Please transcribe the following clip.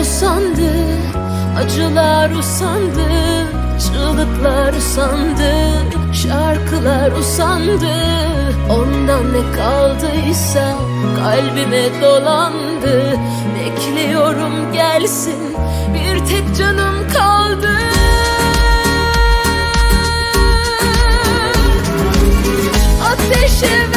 usandı Acılar usandı Çığlıklar usandı Şarkılar usandı. Ondan ne kaldıysa Kalbime dolandı. Bekliyorum gelsin Bir tek canım kaldı. Ateşe